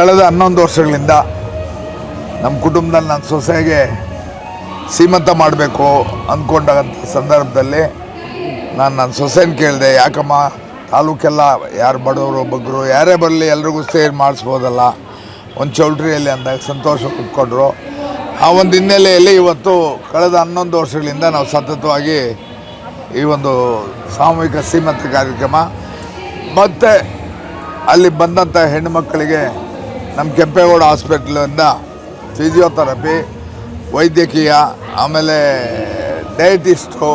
ಕಳೆದ ಹನ್ನೊಂದು ವರ್ಷಗಳಿಂದ ನಮ್ಮ ಕುಟುಂಬದಲ್ಲಿ ನನ್ನ ಸೊಸೆಗೆ ಸೀಮಂತ ಮಾಡಬೇಕು ಅಂದ್ಕೊಂಡಂಥ ಸಂದರ್ಭದಲ್ಲಿ ನಾನು ನನ್ನ ಸೊಸೆನ ಕೇಳಿದೆ, ಯಾಕಮ್ಮ, ತಾಲೂಕೆಲ್ಲ ಯಾರು ಬಡವರು ಬಗ್ಗರು ಯಾರೇ ಬರಲಿ ಎಲ್ರಿಗೂ ಸೇರಿ ಮಾಡಿಸ್ಬೋದಲ್ಲ? ಒಂದು ಚೌಲ್ಟ್ರಿಯಲ್ಲಿ ಅಂದಾಗ ಸಂತೋಷ ಒಪ್ಕೊಂಡ್ರು. ಆ ಒಂದು ಹಿನ್ನೆಲೆಯಲ್ಲಿ ಇವತ್ತು ಕಳೆದ ಹನ್ನೊಂದು ವರ್ಷಗಳಿಂದ ನಾವು ಸತತವಾಗಿ ಈ ಒಂದು ಸಾಮೂಹಿಕ ಸೀಮಂತ ಕಾರ್ಯಕ್ರಮ, ಮತ್ತು ಅಲ್ಲಿ ಬಂದಂಥ ಹೆಣ್ಣುಮಕ್ಕಳಿಗೆ ನಮ್ಮ ಕೆಂಪೇಗೌಡ ಹಾಸ್ಪಿಟ್ಲಿಂದ ಫಿಸಿಯೋಥೆರಪಿ ವೈದ್ಯಕೀಯ, ಆಮೇಲೆ ಡಯಟಿಸ್ಟು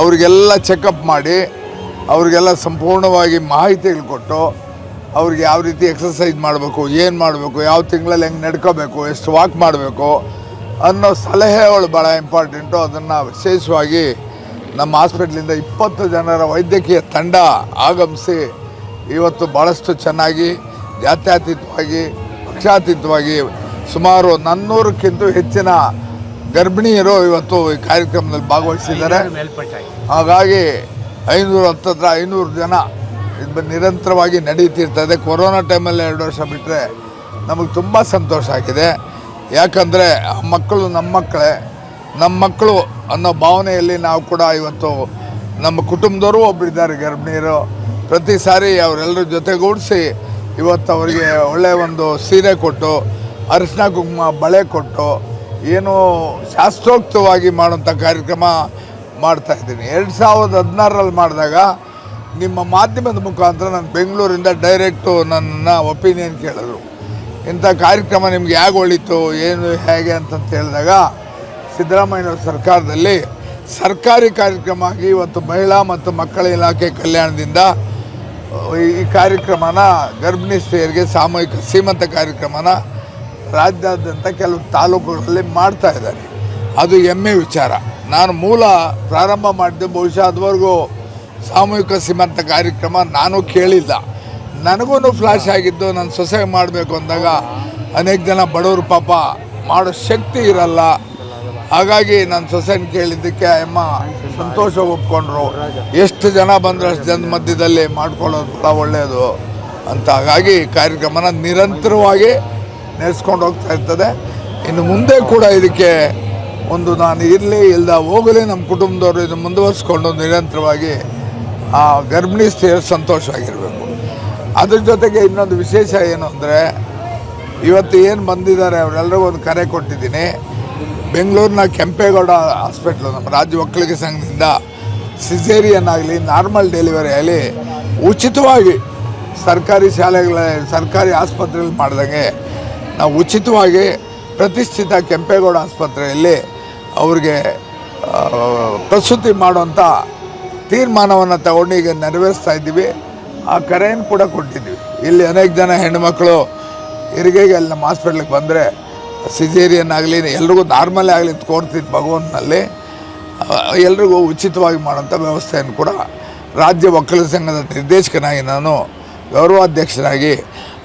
ಅವರಿಗೆಲ್ಲ ಚೆಕಪ್ ಮಾಡಿ, ಅವರಿಗೆಲ್ಲ ಸಂಪೂರ್ಣವಾಗಿ ಮಾಹಿತಿಗಳು ಕೊಟ್ಟು, ಅವ್ರಿಗೆ ಯಾವ ರೀತಿ ಎಕ್ಸಸೈಸ್ ಮಾಡಬೇಕು, ಏನು ಮಾಡಬೇಕು, ಯಾವ ತಿಂಗಳಲ್ಲಿ ಹೆಂಗೆ ನಡ್ಕೋಬೇಕು, ಎಷ್ಟು ವಾಕ್ ಮಾಡಬೇಕು ಅನ್ನೋ ಸಲಹೆಗಳು ಭಾಳ ಇಂಪಾರ್ಟೆಂಟು ಅದನ್ನು ವಿಶೇಷವಾಗಿ ನಮ್ಮ ಹಾಸ್ಪಿಟ್ಲಿಂದ ಇಪ್ಪತ್ತು ಜನರ ವೈದ್ಯಕೀಯ ತಂಡ ಆಗಮಿಸಿ, ಇವತ್ತು ಭಾಳಷ್ಟು ಚೆನ್ನಾಗಿ ಜಾತ್ಯತೀತವಾಗಿ ಪಕ್ಷಾತೀತವಾಗಿ ಸುಮಾರು ನಾನ್ನೂರಕ್ಕಿಂತ ಹೆಚ್ಚಿನ ಗರ್ಭಿಣಿಯರು ಇವತ್ತು ಈ ಕಾರ್ಯಕ್ರಮದಲ್ಲಿ ಭಾಗವಹಿಸಿದ್ದಾರೆ. ಹಾಗಾಗಿ ಐನೂರು ಹತ್ತಿರ ಐನೂರು ಜನ ಇದು ನಿರಂತರವಾಗಿ ನಡೀತಿರ್ತದೆ ಕೊರೋನಾ ಟೈಮಲ್ಲಿ ಎರಡು ವರ್ಷ ಬಿಟ್ಟರೆ ನಮಗೆ ತುಂಬ ಸಂತೋಷ ಆಗಿದೆ. ಯಾಕಂದರೆ ಆ ಮಕ್ಕಳು ನಮ್ಮ ಮಕ್ಕಳೇ. ನಮ್ಮ ಮಕ್ಕಳು ಅನ್ನೋ ಭಾವನೆಯಲ್ಲಿ ನಾವು ಕೂಡ ಇವತ್ತು ನಮ್ಮ ಕುಟುಂಬದವರು ಒಬ್ಬರಿದ್ದಾರೆ ಗರ್ಭಿಣಿಯರು. ಪ್ರತಿ ಸಾರಿ ಅವರೆಲ್ಲರ ಜೊತೆಗೂಡಿಸಿ ಇವತ್ತು ಅವರಿಗೆ ಒಳ್ಳೆಯ ಒಂದು ಸೀರೆ ಕೊಟ್ಟು, ಅರಿಶಿನ ಕುಂಕುಮ, ಬಳೆ ಕೊಟ್ಟು, ಏನು ಶಾಸ್ತ್ರೋಕ್ತವಾಗಿ ಮಾಡುವಂಥ ಕಾರ್ಯಕ್ರಮ ಮಾಡ್ತಾ ಇದ್ದೀನಿ. ಎರಡು ಸಾವಿರದ ಹದಿನಾರರಲ್ಲಿ ಮಾಡಿದಾಗ ನಿಮ್ಮ ಮಾಧ್ಯಮದ ಮುಖಾಂತರ ನಾನು ಬೆಂಗಳೂರಿಂದ ಡೈರೆಕ್ಟು ನನ್ನ ಒಪಿನಿಯನ್ ಕೇಳಿದ್ರು. ಇಂಥ ಕಾರ್ಯಕ್ರಮ ನಿಮ್ಗೆ ಹೇಗೆ ಒಳಿತು, ಏನು, ಹೇಗೆ ಅಂತಂತ ಹೇಳಿದಾಗ ಸಿದ್ದರಾಮಯ್ಯವ್ರ ಸರ್ಕಾರದಲ್ಲಿ ಸರ್ಕಾರಿ ಕಾರ್ಯಕ್ರಮ ಆಗಿ ಇವತ್ತು ಮಹಿಳಾ ಮತ್ತು ಮಕ್ಕಳ ಇಲಾಖೆ ಕಲ್ಯಾಣದಿಂದ ಈ- ಕಾರ್ಯಕ್ರಮನ ಗರ್ಭಿಣಿ ಸ್ತ್ರೀಯರಿಗೆ ಸಾಮೂಹಿಕ ಸೀಮಂತ ಕಾರ್ಯಕ್ರಮನ ರಾಜ್ಯಾದ್ಯಂತ ಕೆಲವು ತಾಲೂಕುಗಳಲ್ಲಿ ಮಾಡ್ತಾ ಇದ್ದಾರೆ. ಅದು ಹೆಮ್ಮೆ ವಿಚಾರ. ನಾನು ಮೂಲ ಪ್ರಾರಂಭ ಮಾಡಿದ್ದು ಬಹುಶಃ ಅದುವರೆಗೂ ಸಾಮೂಹಿಕ ಸೀಮಂತ ಕಾರ್ಯಕ್ರಮ ನಾನು ಕೇಳಿಲ್ಲ. ನನಗೂ ಫ್ಲಾಶ್ ಆಗಿದ್ದು ನಾನು ಸೊಸೆ ಮಾಡಬೇಕು ಅಂದಾಗ ಅನೇಕ ಜನ ಬಡವರು ಪಾಪ ಮಾಡೋ ಶಕ್ತಿ ಇರಲ್ಲ. ಹಾಗಾಗಿ ನನ್ನ ಸೊಸೆನ್ ಕೇಳಿದ್ದಕ್ಕೆ ಅಮ್ಮ ಸಂತೋಷ ಒಪ್ಕೊಂಡ್ರು. ಎಷ್ಟು ಜನ ಬಂದ್ರು ಅಷ್ಟು ಜನ ಮಧ್ಯದಲ್ಲಿ ಮಾಡ್ಕೊಳ್ಳೋದು ಭಾಳ ಒಳ್ಳೆಯದು ಅಂತ. ಹಾಗಾಗಿ ಕಾರ್ಯಕ್ರಮನ ನಿರಂತರವಾಗಿ ನಡೆಸ್ಕೊಂಡು ಹೋಗ್ತಾ ಇರ್ತದೆ. ಇನ್ನು ಮುಂದೆ ಕೂಡ ಇದಕ್ಕೆ ಒಂದು ನಾನು ಇರಲಿ ಇಲ್ಲದ ಹೋಗಲಿ ನಮ್ಮ ಕುಟುಂಬದವರು ಇದು ಮುಂದುವರಿಸ್ಕೊಂಡು ನಿರಂತರವಾಗಿ ಆ ಗರ್ಭಿಣಿ ಸ್ತ್ರೀಯರು ಸಂತೋಷವಾಗಿರಬೇಕು. ಅದ್ರ ಜೊತೆಗೆ ಇನ್ನೊಂದು ವಿಶೇಷ ಏನು ಅಂದರೆ, ಇವತ್ತು ಏನು ಬಂದಿದ್ದಾರೆ ಅವರೆಲ್ಲರಿಗೂ ಒಂದು ಕರೆ ಕೊಟ್ಟಿದ್ದೀನಿ. ಬೆಂಗಳೂರಿನ ಕೆಂಪೇಗೌಡ ಹಾಸ್ಪಿಟ್ಲು, ನಮ್ಮ ರಾಜ್ಯ ಒಕ್ಕಲಿಗ ಸಂಘದಿಂದ ಸಿಸೇರಿಯನ್ ಆಗಲಿ ನಾರ್ಮಲ್ ಡೆಲಿವರಿ ಆಗಲಿ ಉಚಿತವಾಗಿ ಸರ್ಕಾರಿ ಶಾಲೆಗಳ, ಸರ್ಕಾರಿ ಆಸ್ಪತ್ರೆಯಲ್ಲಿ ಮಾಡಿದಂಗೆ ನಾವು ಉಚಿತವಾಗಿ ಪ್ರತಿಷ್ಠಿತ ಕೆಂಪೇಗೌಡ ಆಸ್ಪತ್ರೆಯಲ್ಲಿ ಅವ್ರಿಗೆ ಪ್ರಸ್ತುತಿ ಪ್ರಸೂತಿ ಮಾಡುವಂಥ ತೀರ್ಮಾನವನ್ನು ತಗೊಂಡು ಈಗ ನೆರವೇರಿಸ್ತಾ ಇದ್ದೀವಿ. ಆ ಕರೆಯನ್ನು ಕೂಡ ಕೊಟ್ಟಿದ್ವಿ ಇಲ್ಲಿ ಅನೇಕ ಜನ ಹೆಣ್ಣುಮಕ್ಕಳು, ಹೆರಿಗೆಗೆ ಅಲ್ಲಿ ನಮ್ಮ ಹಾಸ್ಪಿಟ್ಲಿಗೆ ಬಂದರೆ ಸಿಜೇರಿಯನ್ ಆಗಲಿ ಎಲ್ರಿಗೂ ನಾರ್ಮಲ್ ಆಗಲಿ ಅಂತ ಕೋರ್ತಿದ್ದು ಭಗವಂತನಲ್ಲಿ ಎಲ್ರಿಗೂ ಉಚಿತವಾಗಿ ಮಾಡೋಂಥ ವ್ಯವಸ್ಥೆಯನ್ನು ಕೂಡ ರಾಜ್ಯ ಒಕ್ಕಲಿಗ ಸಂಘದ ನಿರ್ದೇಶಕನಾಗಿ ನಾನು ಗೌರವಾಧ್ಯಕ್ಷನಾಗಿ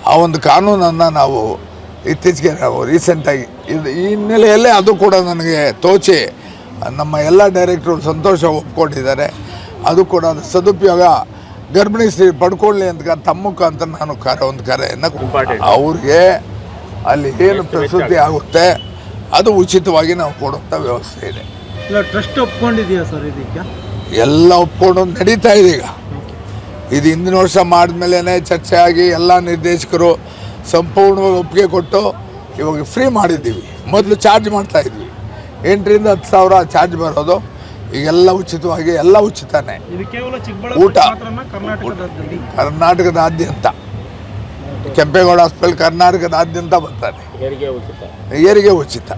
ಆ ಒಂದು ಕಾನೂನನ್ನು ನಾವು ಇತ್ತೀಚೆಗೆ ನಾವು ರೀಸೆಂಟಾಗಿ ಇದು ಈ ಹಿನ್ನೆಲೆಯಲ್ಲೇ ಅದು ಕೂಡ ನನಗೆ ತೋಚಿ ನಮ್ಮ ಎಲ್ಲ ಡೈರೆಕ್ಟ್ರು ಸಂತೋಷ ಒಪ್ಕೊಂಡಿದ್ದಾರೆ. ಅದು ಕೂಡ ಅದು ಸದುಪಯೋಗ. ಗರ್ಭಿಣಿ ಸ್ತ್ರೀ ಪಡ್ಕೊಳ್ಳಿ ಅಂತ ತಮ್ಮ ಮುಖಾಂತರ ನಾನು ಕರೆ ಒಂದು ಕರೆಯನ್ನು ಅವ್ರಿಗೆ ಅಲ್ಲಿ ಏನು ಪ್ರಸಿದ್ಧಿ ಆಗುತ್ತೆ ಅದು ಉಚಿತವಾಗಿ ನಾವು ಕೊಡುವಂಥ ವ್ಯವಸ್ಥೆ ಇದೆ. ಇಲ್ಲ ಟ್ರಸ್ಟ್ ಒಪ್ಕೊಂಡಿದೆಯಾ ಸರ್ ಇದಕ್ಕೆ ಎಲ್ಲ ಒಪ್ಕೊಂಡು ನಡೀತಾ ಇದೆ ಈಗ. ಇದು ಹಿಂದಿನ ವರ್ಷ ಮಾಡಿದ್ಮೇಲೆ ಚರ್ಚೆ ಆಗಿ ಎಲ್ಲ ನಿರ್ದೇಶಕರು ಸಂಪೂರ್ಣವಾಗಿ ಒಪ್ಪಿಗೆ ಕೊಟ್ಟು ಇವಾಗ ಫ್ರೀ ಮಾಡಿದ್ದೀವಿ. ಮೊದಲು ಚಾರ್ಜ್ ಮಾಡ್ತಾ ಇದ್ವಿ. ಎಂಟರಿಂದ ಹತ್ತು ಸಾವಿರ ಚಾರ್ಜ್ ಬರೋದು. ಈಗೆಲ್ಲ ಉಚಿತವಾಗಿ ಎಲ್ಲ ಉಚಿತನೇ. ಇದು ಕೇವಲ ಊಟ. ಚಿಕ್ಕಬಳ್ಳಾಪುರ ಮಾತ್ರನಾ ಕರ್ನಾಟಕದಲ್ಲಿ ಕರ್ನಾಟಕದಾದ್ಯಂತ. ಕೆಂಪೇಗೌಡ ಹಾಸ್ಪಿಟಲ್ ಕರ್ನಾಟಕದಾದ್ಯಂತ ಬರ್ತಾರೆ ಹೆರಿಗೆ ಉಚಿತ. ಏರಿಗೆ ಉಚಿತ.